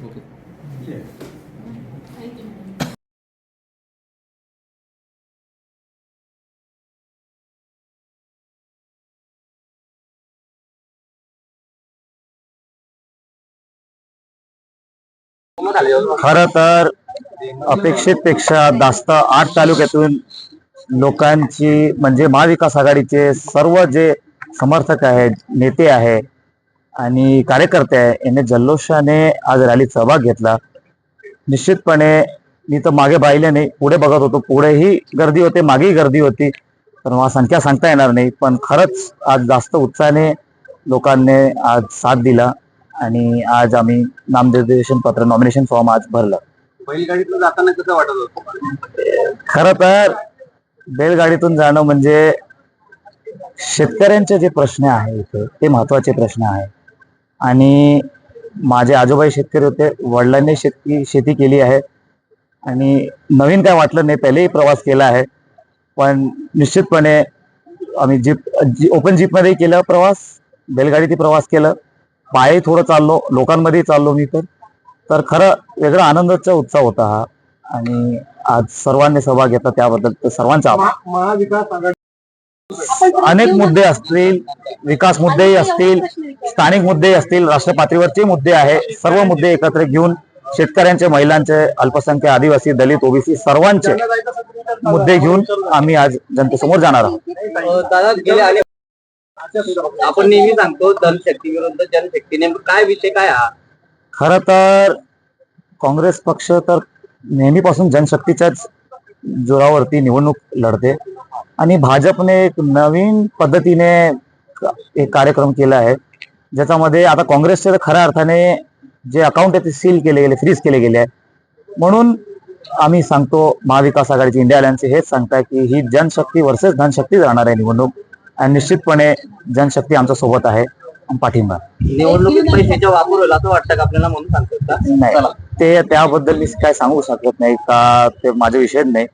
Okay खर तर अपेक्षेपेक्षा जास्त आठ तालुक्यातून लोकांची म्हणजे महाविकास आघाडीचे सर्व जे समर्थक आहेत नेते आहेत आणि कार्यकर्ते आहे यांनी जल्लोषाने आज रॅलीत सहभाग घेतला. निश्चितपणे मी तर मागे पाहिले नाही पुढे बघत होतो. पुढेही गर्दी होते मागेही गर्दी होती. तर मला संख्या सांगता येणार नाही. पण खरंच आज जास्त उत्साहाने लोकांनी आज साथ दिला आणि आज आम्ही नामनिर्देशन पत्र नॉमिनेशन फॉर्म आज भरलं. बैलगाडीतून जाताना कसं वाटत होतं खर तर बैलगाडीतून जाणं म्हणजे शेतकऱ्यांचे जे प्रश्न आहे इथे ते महत्त्वाचे प्रश्न आहे आणि माझे आजोबाई शेतकरी होते वडिलांनी शेती शेती केली आहे. आणि नवीन काय वाटलं नाही पहिलेही प्रवास केला आहे. पण निश्चितपणे आम्ही जीप जी ओपन जीपमध्येही केला प्रवास बैलगाडीतही प्रवास केलं. पायही थोडं चाललो लोकांमध्ये चाललो मी तर तर खरं वेगळा आनंदाचा उत्साह होता हा. आणि आज सर्वांनी सहभाग घेतला त्याबद्दल. तर सर्वांचा आभार. महाविकास अनेक मुद्दे असतील विकास मुद्देही असतील स्थानिक मुद्दे असतील राष्ट्र पातळीवरचे मुद्दे आहे. सर्व मुद्दे एकत्र घेऊन शेतकऱ्यांचे महिलांचे अल्पसंख्याक आदिवासी दलित ओबीसी सर्वांचे मुद्दे घेऊन आम्ही आज जनतेसमोर जाणार आहोत. आपण नेहमी सांगतो जनशक्ती विरुद्ध जनशक्ती नेमकं काय विषय काय हा? खर तर काँग्रेस पक्ष तर नेहमीपासून जनशक्तीच्याच जोरावरती निवडणूक लढते. आणि भाजपने एक नवीन पद्धतीने एक कार्यक्रम केला आहे. ज्याच्यामध्ये आता काँग्रेसचे खऱ्या अर्थाने जे अकाउंट आहे ते सील केले गेले फ्रीज केले गेले आहे. म्हणून आम्ही सांगतो महाविकास आघाडीचे इंडिया अलायन्सचे हेच सांगताय की ही जनशक्ती वर्सेस धनशक्ती राहणार आहे निवडणूक. आणि निश्चितपणे जनशक्ती आमच्यासोबत आहे. पाठिंबा. निवडणुकीत पैशाचा वापर होईल असं वाटतं का आपल्याला म्हणून सांगतो का? नाही. ते त्याबद्दल मी काय सांगू शकत नाही का? ते माझे विषय नाही.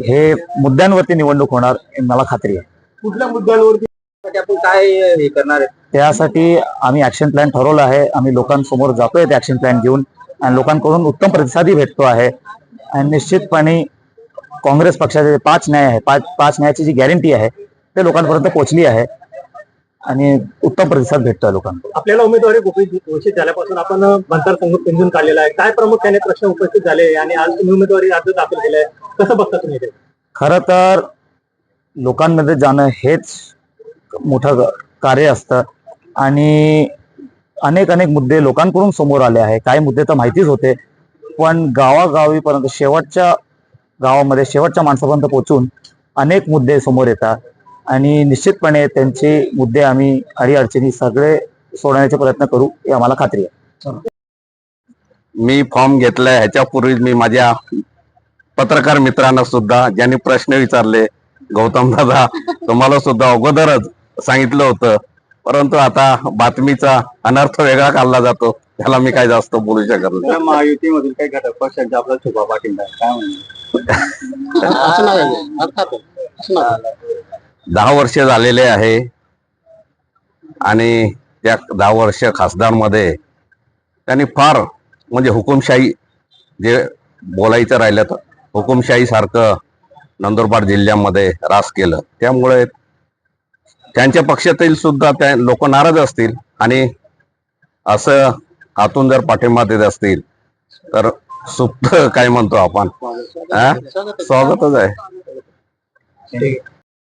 हे मुद्द्यांवरती निवडणूक होणार हे मला खात्री आहे. कुठल्या मुद्द्यांवरती आपण काय हे करणार आहे? त्यासाठी आम्ही ऍक्शन प्लॅन ठरवलं आहे. आम्ही लोकांसमोर जातोय ते ऍक्शन प्लॅन घेऊन. आणि लोकांकडून उत्तम प्रतिसादही भेटतो आहे. आणि निश्चितपणे काँग्रेस पक्षाचे पाच न्याय आहे पाच पाच न्यायाची जी गॅरंटी आहे ते लोकांपर्यंत पोहोचली आहे. आणि उत्तम प्रतिसाद भेटतोय लोकांकडून आपल्याला उमेदवारी घोषित झाल्यापासून आपण मतदारसंघ पिंजून काढलेला आहे. काय प्रामुख्याने प्रश्न उपस्थित झाले आणि आज तुम्ही उमेदवारी अर्ज दाखल केलाय? कसं बघता तुम्ही ते खरं तर लोकांमध्ये जाणं हेच मोठं कार्य असतं. आणि अनेक अनेक मुद्दे लोकांकडून समोर आले आहे. काही मुद्दे तर माहितीच होते. पण गावागावीपर्यंत शेवटच्या गावामध्ये शेवटच्या माणसापर्यंत पोहोचून अनेक मुद्दे समोर येतात. आणि निश्चितपणे त्यांचे मुद्दे आम्ही अडीअडचणी सगळे सोडवण्याचे प्रयत्न करू ही आम्हाला खात्री आहे. मी फॉर्म घेतलाय ह्याच्यापूर्वी मी माझ्या पत्रकार मित्रांना सुद्धा ज्यांनी प्रश्न विचारले गौतम दादा तुम्हाला सुद्धा अगोदरच सांगितलं होतं. परंतु आता बातमीचा अनर्थ वेगळा काढला जातो त्याला मी काय जास्त बोलू शकत नाही. महायुतीमधील काही घटक पक्षांचा आपला शुभा पाठिंबा. काय म्हणणार? दहा वर्ष झालेले आहे. आणि त्या दहा वर्ष खासदारमध्ये त्यांनी फार म्हणजे हुकुमशाही जे बोलायचं राहिलं तर हुकुमशाही सारखं नंदुरबार जिल्ह्यामध्ये रास केलं. त्यामुळे त्यांच्या पक्षातील सुद्धा त्या लोक नाराज असतील आणि असं हातून जर पाठिंबा देत असतील तर सुप्त काय म्हणतो आपण? स्वागतच आहे.